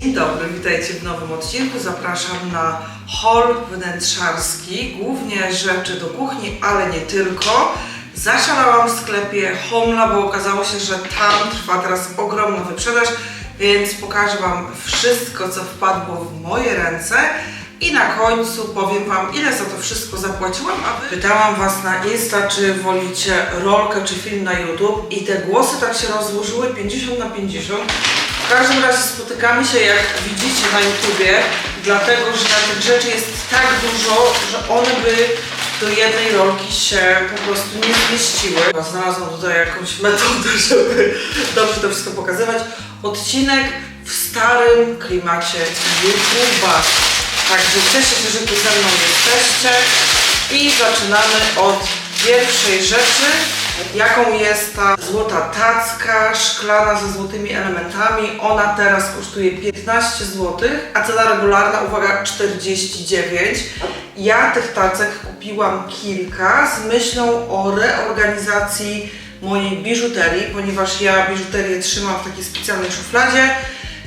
Dzień dobry, witajcie w nowym odcinku. Zapraszam na hol wnętrzarski, głównie rzeczy do kuchni, ale nie tylko. Zaszalałam w sklepie Homla, bo okazało się, że tam trwa teraz ogromna wyprzedaż, więc pokażę Wam wszystko, co wpadło w moje ręce. I na końcu powiem Wam, ile za to wszystko zapłaciłam, a Wy... Pytałam Was na Insta, czy wolicie rolkę, czy film na YouTube i te głosy tak się rozłożyły 50 na 50. W każdym razie spotykamy się, jak widzicie na YouTubie, dlatego że tych rzeczy jest tak dużo, że one by do jednej rolki się po prostu nie zmieściły. Znalazłam tutaj jakąś metodę, żeby dobrze to wszystko pokazywać. Odcinek w starym klimacie YouTube'a. Także cieszę się, że tu ze mną jesteście i zaczynamy od pierwszej rzeczy, jaką jest ta złota tacka szklana ze złotymi elementami. Ona teraz kosztuje 15 zł, a cena regularna, uwaga, 49. Ja tych tacek kupiłam kilka z myślą o reorganizacji mojej biżuterii, ponieważ ja biżuterię trzymam w takiej specjalnej szufladzie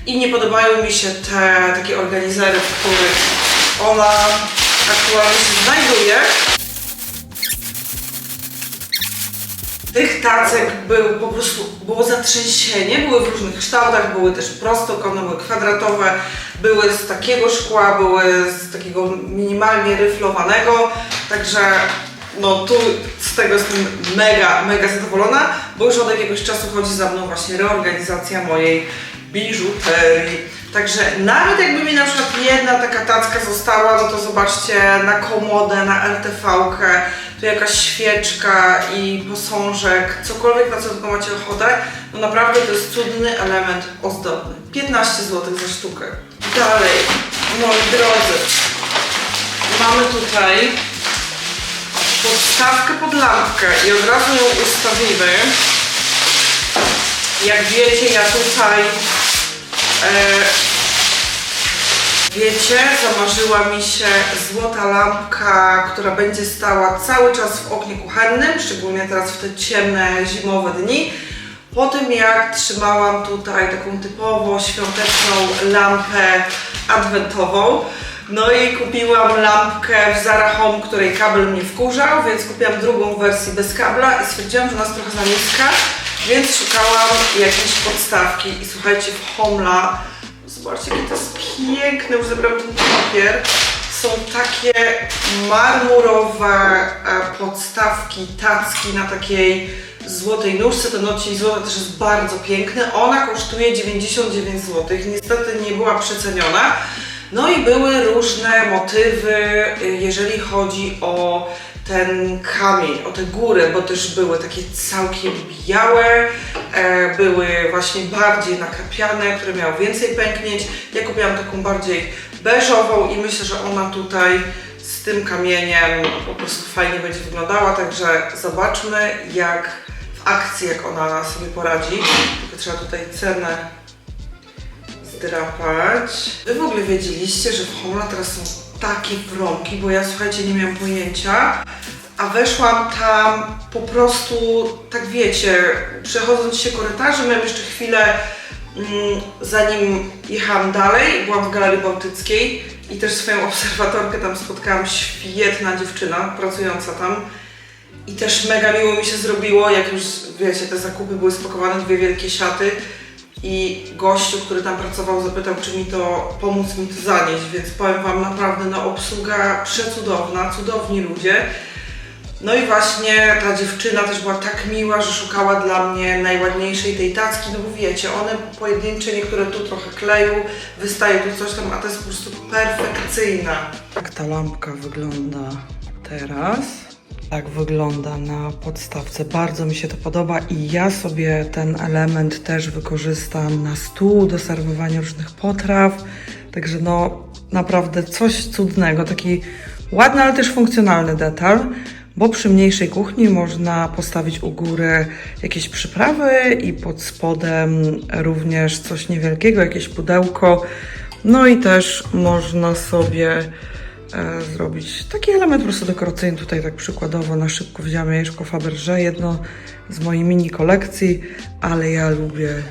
i nie podobają mi się te takie organizery, w których ona aktualnie się znajduje. Tych tacek był po prostu, było zatrzęsienie, były w różnych kształtach, były też prostokątne, były kwadratowe, były z takiego szkła, były z takiego minimalnie ryflowanego, także no tu z tego jestem mega, mega zadowolona, bo już od jakiegoś czasu chodzi za mną właśnie reorganizacja mojej biżuterii. Także nawet jakby mi na przykład jedna taka tacka została, no to zobaczcie na komodę, na RTV-kę, tu jakaś świeczka i posążek, cokolwiek na co tylko macie ochotę, no naprawdę to jest cudny element ozdobny. 15 zł za sztukę. Dalej, moi drodzy, mamy tutaj podstawkę pod lampkę i od razu ją ustawimy. Jak wiecie, ja tutaj wiecie, zamarzyła mi się złota lampka, która będzie stała cały czas w oknie kuchennym, szczególnie teraz w te ciemne, zimowe dni. Po tym jak trzymałam tutaj taką typowo świąteczną lampę adwentową, no i kupiłam lampkę w Zara Home, której kabel mnie wkurzał, więc kupiłam drugą wersję bez kabla i stwierdziłam, że ona jest trochę za niska, więc szukałam jakiejś podstawki i słuchajcie, w Homla, zobaczcie jakie to jest piękne, już zebrałam ten papier, są takie marmurowe e, podstawki, tacki na takiej złotej nóżce, ten odcień złota też jest bardzo piękny, ona kosztuje 99 zł, niestety nie była przeceniona, no i były różne motywy, y, jeżeli chodzi o ten kamień, o te góry, bo też były takie całkiem białe, e, były właśnie bardziej nakrapiane, które miały więcej pęknięć. Ja kupiłam taką bardziej beżową i myślę, że ona tutaj z tym kamieniem po prostu fajnie będzie wyglądała, także zobaczmy jak w akcji, jak ona sobie poradzi. Tylko trzeba tutaj cenę zdrapać. Wy w ogóle wiedzieliście, że w Homla teraz są takie promki, bo ja słuchajcie, nie miałam pojęcia, a weszłam tam po prostu, tak wiecie, przechodząc się korytarzem, miałam jeszcze chwilę, mm, zanim jechałam dalej, byłam w Galerii Bałtyckiej i też swoją obserwatorkę tam spotkałam, świetna dziewczyna pracująca tam. I też mega miło mi się zrobiło, jak już wiecie, te zakupy były spakowane dwie wielkie siaty i gościu, który tam pracował, zapytał, czy mi to pomóc mi to zanieść, więc powiem Wam naprawdę, no obsługa przecudowna, cudowni ludzie. No i właśnie ta dziewczyna też była tak miła, że szukała dla mnie najładniejszej tej tacki, no bo wiecie, one pojedyncze, niektóre tu trochę kleją, wystaje tu coś tam, a to jest po prostu perfekcyjna. Jak ta lampka wygląda teraz? Tak wygląda na podstawce. Bardzo mi się to podoba i ja sobie ten element też wykorzystam na stół do serwowania różnych potraw. Także no naprawdę coś cudnego, taki ładny, ale też funkcjonalny detal, bo przy mniejszej kuchni można postawić u góry jakieś przyprawy i pod spodem również coś niewielkiego, jakieś pudełko. No i też można sobie zrobić taki element po prostu dekoracyjny. Tutaj tak przykładowo na szybko wziąłem jajeczko Fabergé, jedno z mojej mini kolekcji, ale ja lubię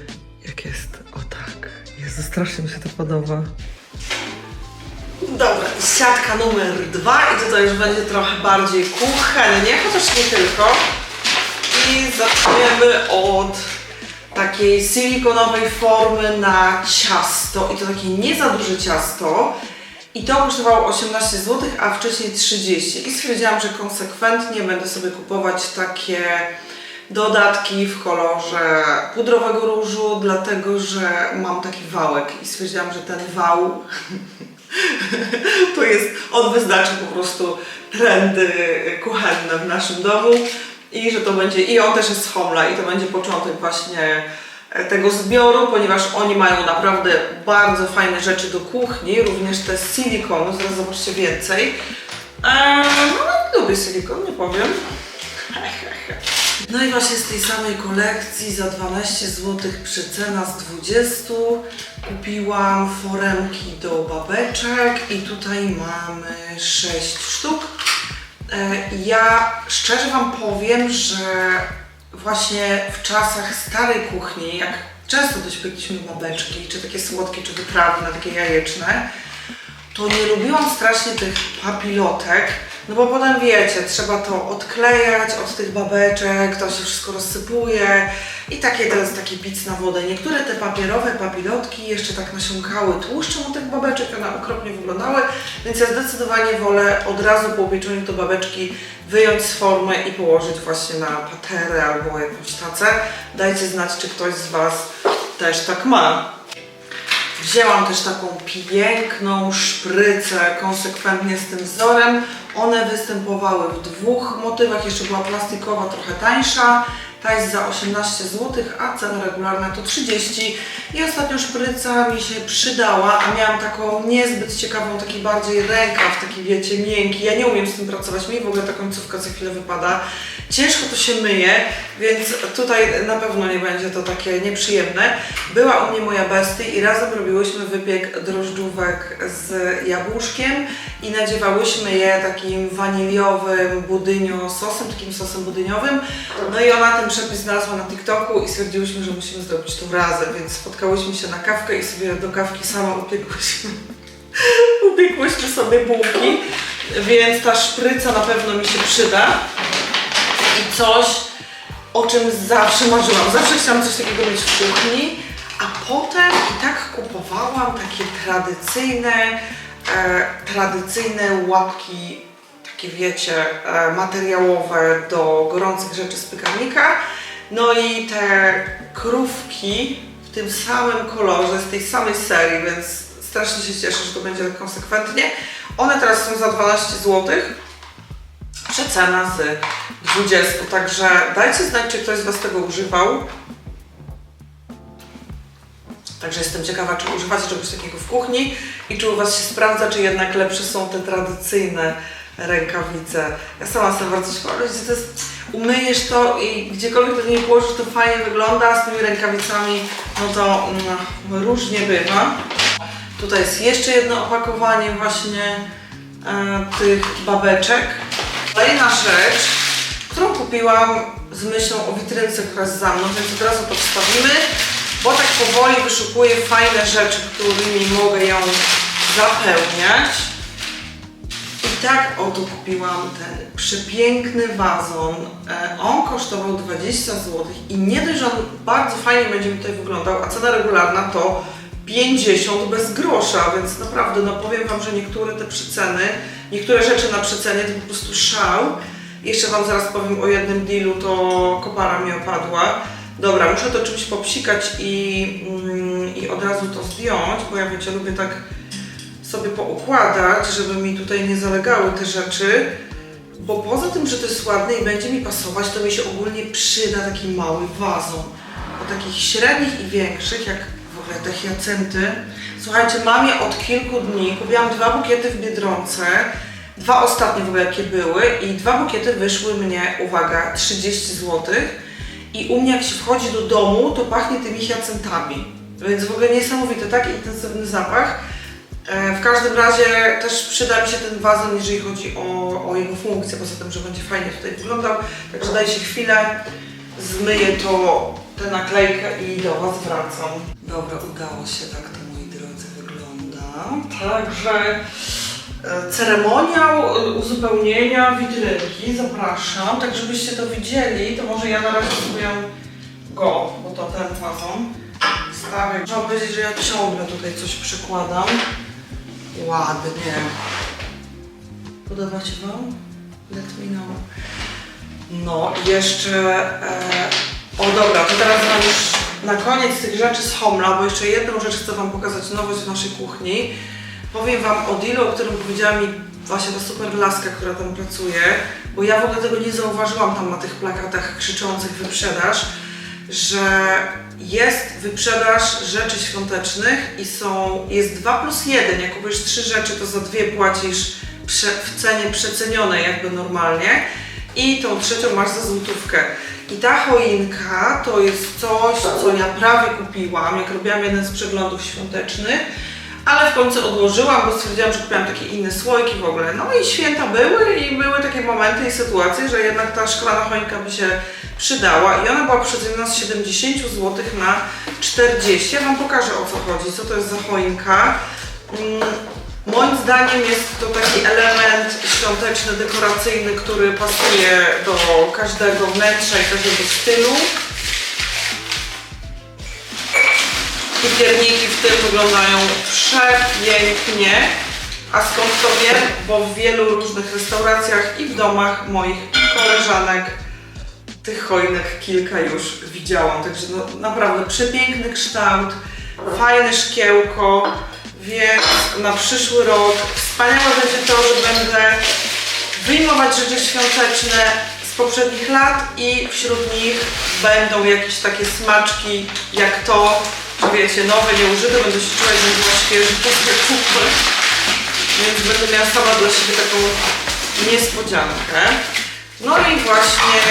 jak jest o tak, Jezu, strasznie mi się to podoba. Dobra, siatka numer dwa i tutaj już będzie trochę bardziej kuchennie, chociaż nie tylko. I zaczniemy od takiej silikonowej formy na ciasto i to takie nie za duże ciasto. I to kosztowało 18 zł, a wcześniej 30. I stwierdziłam, że konsekwentnie będę sobie kupować takie dodatki w kolorze pudrowego różu, dlatego że mam taki wałek i stwierdziłam, że ten wał to jest, on wyznaczy po prostu trendy kuchenne w naszym domu i że to będzie, i on też jest z Homla i to będzie początek właśnie tego zbioru, ponieważ oni mają naprawdę bardzo fajne rzeczy do kuchni, również te z silikonu, zaraz zobaczcie więcej. Eee, no, lubię silikon, nie powiem. No i właśnie z tej samej kolekcji za 12 zł przecena z 20 kupiłam foremki do babeczek i tutaj mamy 6 sztuk. E, Ja szczerze Wam powiem, że właśnie w czasach starej kuchni, jak często dość piliśmy babeczki, czy takie słodkie, czy wytrawne, takie jajeczne, to nie lubiłam strasznie tych papilotek, no bo potem wiecie, trzeba to odklejać od tych babeczek, to się wszystko rozsypuje i takie jest taki pic na wodę. Niektóre te papierowe papilotki jeszcze tak nasiąkały tłuszczem od tych babeczek, one okropnie wyglądały, więc ja zdecydowanie wolę od razu po upieczeniu te babeczki wyjąć z formy i położyć właśnie na paterę albo jakąś tacę. Dajcie znać, czy ktoś z Was też tak ma. Wzięłam też taką piękną szprycę konsekwentnie z tym wzorem. One występowały w dwóch motywach, jeszcze była plastikowa, trochę tańsza. Ta jest za 18 zł, a cena regularna to 30. I ostatnio szpryca mi się przydała, a miałam taką niezbyt ciekawą, taki bardziej rękaw, taki wiecie, miękki. Ja nie umiem z tym pracować, mi w ogóle ta końcówka co chwilę wypada. Ciężko to się myje, więc tutaj na pewno nie będzie to takie nieprzyjemne. Była u mnie moja bestia i razem robiłyśmy wypiek drożdżówek z jabłuszkiem i nadziewałyśmy je takim waniliowym budynio sosem, takim sosem budyniowym. No i ona ten przepis znalazła na TikToku i stwierdziłyśmy, że musimy zrobić to razem, więc spotkałyśmy się na kawkę i sobie do kawki sama upiekłyśmy. upiekłyśmy sobie bułki, więc ta szpryca na pewno mi się przyda i coś, o czym zawsze marzyłam. Zawsze chciałam coś takiego mieć w kuchni, a potem i tak kupowałam takie tradycyjne, e, tradycyjne łapki, takie wiecie, e, materiałowe do gorących rzeczy z piekarnika. No i te krówki w tym samym kolorze, z tej samej serii, więc strasznie się cieszę, że to będzie konsekwentnie. One teraz są za 12 złotych przecena z 20, także dajcie znać, czy ktoś z Was tego używał. Także jestem ciekawa, czy używacie czegoś takiego w kuchni i czy u Was się sprawdza, czy jednak lepsze są te tradycyjne rękawice. Ja sama jestem bardzo ciekawa, że to jest, umyjesz to i gdziekolwiek to nie położysz, to fajnie wygląda, z tymi rękawicami, no to mm, różnie bywa. Tutaj jest jeszcze jedno opakowanie właśnie e, tych babeczek. Kolejna rzecz, którą kupiłam z myślą o witrynce, która jest za mną, więc od razu to wstawimy, bo tak powoli wyszukuję fajne rzeczy, którymi mogę ją zapełniać. Tak oto kupiłam ten przepiękny wazon. E, On kosztował 20 zł i nie dość, że on bardzo fajnie będzie mi tutaj wyglądał, a cena regularna to 50 bez grosza, więc naprawdę no powiem Wam, że niektóre te przeceny, niektóre rzeczy na przecenie to po prostu szał. Jeszcze Wam zaraz powiem o jednym dealu, to kopara mi opadła. Dobra, muszę to czymś popsikać i, mm, i od razu to zdjąć, bo ja wiecie, lubię tak sobie poukładać, żeby mi tutaj nie zalegały te rzeczy. Bo poza tym, że to jest ładne i będzie mi pasować, to mi się ogólnie przyda taki mały wazon. O takich średnich i większych, jak w ogóle te hiacynty. Słuchajcie, mam je od kilku dni. Kupiłam dwa bukiety w Biedronce. Dwa ostatnie w ogóle jakie były i dwa bukiety wyszły mnie, uwaga, 30 zł. I u mnie jak się wchodzi do domu, to pachnie tymi hiacyntami. Więc w ogóle niesamowity, tak intensywny zapach. E, W każdym razie też przyda mi się ten wazon, jeżeli chodzi o, o jego funkcję, poza tym, że będzie fajnie tutaj wyglądał. Także dajcie chwilę zmyję to, tę naklejkę i do Was wracam. Dobra, udało się, tak to moi drodzy wygląda. Także e, ceremoniał e, uzupełnienia witrynki, zapraszam, tak żebyście to widzieli, to może ja na razie sobie go, bo to ten wazon stawię. Trzeba powiedzieć, że ja ciągle tutaj coś przekładam. Ładnie. Podoba Ci Wam? Let me know. No i jeszcze... E, o dobra, to teraz mam już na koniec tych rzeczy z Homla, bo jeszcze jedną rzecz chcę Wam pokazać, nowość w naszej kuchni. Powiem Wam o dealu, o którym powiedziała mi właśnie ta super laska, która tam pracuje, bo ja w ogóle tego nie zauważyłam tam na tych plakatach krzyczących wyprzedaż, że jest wyprzedaż rzeczy świątecznych i są, jest 2 plus 1. Jak kupujesz trzy rzeczy, to za dwie płacisz prze, w cenie przecenionej jakby normalnie i tą trzecią masz za złotówkę. I ta choinka to jest coś, co ja prawie kupiłam, jak robiłam jeden z przeglądów świątecznych, ale w końcu odłożyłam, bo stwierdziłam, że kupiłam takie inne słoiki w ogóle. No i święta były i były takie momenty i sytuacje, że jednak ta szklana choinka by się przydała i ona była przeceniona z 70 zł na 40. Ja Wam pokażę o co chodzi, co to jest za choinka. Mm, Moim zdaniem jest to taki element świąteczny, dekoracyjny, który pasuje do każdego wnętrza i każdego stylu. I pierniki w tym wyglądają przepięknie. A skąd to wiem? Bo w wielu różnych restauracjach i w domach moich koleżanek tych choinek kilka już widziałam. Także no, naprawdę przepiękny kształt, fajne szkiełko, więc na przyszły rok wspaniałe będzie to, że będę wyjmować rzeczy świąteczne z poprzednich lat i wśród nich będą jakieś takie smaczki jak to, wiecie, nowe, nieużyte, będę się czuła, była świeży po zakupy. Więc będę miała sama dla siebie taką niespodziankę. No i właśnie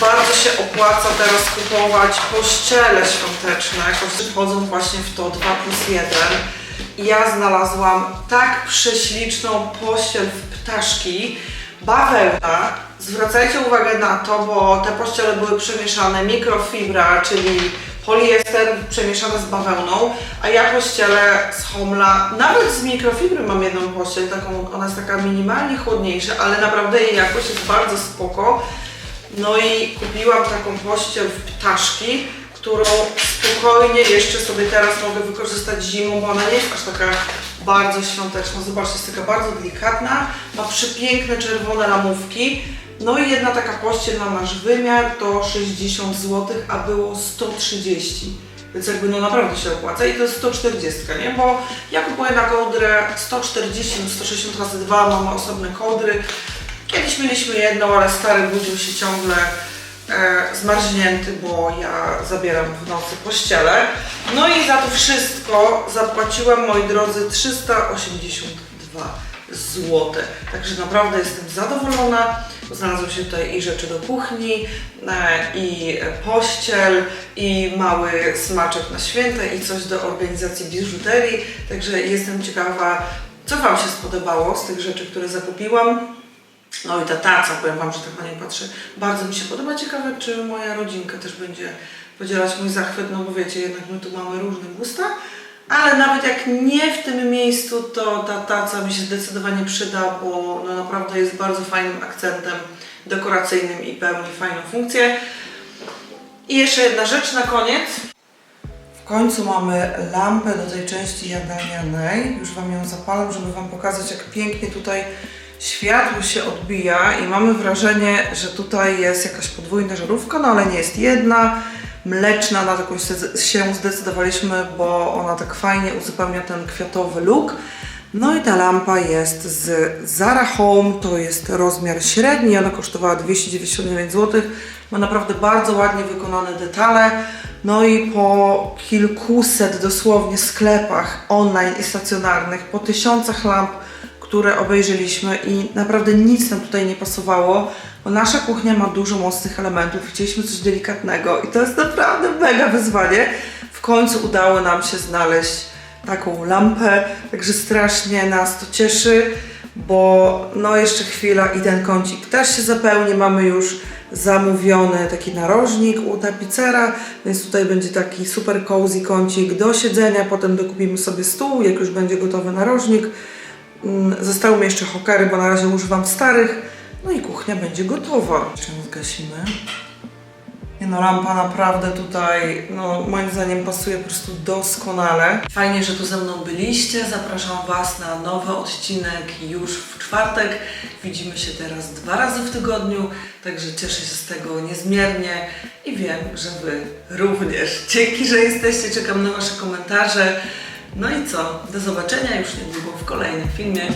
bardzo się opłaca teraz kupować pościele świąteczne, jakoś wchodzą właśnie w to 2 plus 1. I ja znalazłam tak prześliczną pościel w ptaszki, bawełna. Zwracajcie uwagę na to, bo te pościele były przemieszane mikrofibra, czyli poliester przemieszane z bawełną, a ja pościelę z Homla, nawet z mikrofibry mam jedną pościel, taką, ona jest taka minimalnie chłodniejsza, ale naprawdę jej jakość jest bardzo spoko. No i kupiłam taką pościel w ptaszki, którą spokojnie jeszcze sobie teraz mogę wykorzystać zimą, bo ona nie jest aż taka bardzo świąteczna. Zobaczcie, jest taka bardzo delikatna, ma przepiękne czerwone ramówki. No i jedna taka pościel na nasz wymiar to 60 zł, a było 130. Więc jakby no naprawdę się opłaca i to jest 140, nie? Bo ja kupuję na kołdrę 140 no 160 razy 2, mamy osobne kołdry. Kiedyś mieliśmy jedną, ale stary budził się ciągle zmarznięty, bo ja zabieram w nocy pościele. No i za to wszystko zapłaciłam, moi drodzy, 382 zł. Także naprawdę jestem zadowolona. Znalazły się tutaj i rzeczy do kuchni, e, i pościel, i mały smaczek na święta, i coś do organizacji biżuterii. Także jestem ciekawa, co Wam się spodobało z tych rzeczy, które zakupiłam. No i ta taca, powiem Wam, że tak na nią patrzę, bardzo mi się podoba. Ciekawe, czy moja rodzinka też będzie podzielać mój zachwyt, no bo wiecie, jednak my tu mamy różne gusta. Ale nawet jak nie w tym miejscu, to ta taca mi się zdecydowanie przyda, bo no naprawdę jest bardzo fajnym akcentem dekoracyjnym i pełni fajną funkcję. I jeszcze jedna rzecz na koniec. W końcu mamy lampę do tej części jadalnianej. Już Wam ją zapalam, żeby Wam pokazać, jak pięknie tutaj światło się odbija i mamy wrażenie, że tutaj jest jakaś podwójna żarówka, no ale nie jest jedna. Mleczna, na taką się- zdecydowaliśmy, bo ona tak fajnie uzupełnia ten kwiatowy look. No i ta lampa jest z Zara Home, to jest rozmiar średni, ona kosztowała 299 zł. Ma naprawdę bardzo ładnie wykonane detale. No i po kilkuset dosłownie sklepach online i stacjonarnych, po tysiącach lamp, które obejrzeliśmy i naprawdę nic nam tutaj nie pasowało, bo nasza kuchnia ma dużo mocnych elementów. Chcieliśmy coś delikatnego i to jest naprawdę mega wyzwanie. W końcu udało nam się znaleźć taką lampę, także strasznie nas to cieszy, bo no jeszcze chwila i ten kącik też się zapełni. Mamy już zamówiony taki narożnik u tapicera, więc tutaj będzie taki super cozy kącik do siedzenia, potem dokupimy sobie stół, jak już będzie gotowy narożnik. Mm, Zostały mi jeszcze hokery, bo na razie używam starych. No i kuchnia będzie gotowa. Czym zgasimy? Nie no, lampa naprawdę tutaj, no moim zdaniem pasuje po prostu doskonale. Fajnie, że tu ze mną byliście. Zapraszam Was na nowy odcinek już w czwartek. Widzimy się teraz dwa razy w tygodniu, także cieszę się z tego niezmiernie i wiem, że Wy również. Dzięki, że jesteście, czekam na Wasze komentarze. No i co? Do zobaczenia już niedługo w kolejnym filmie.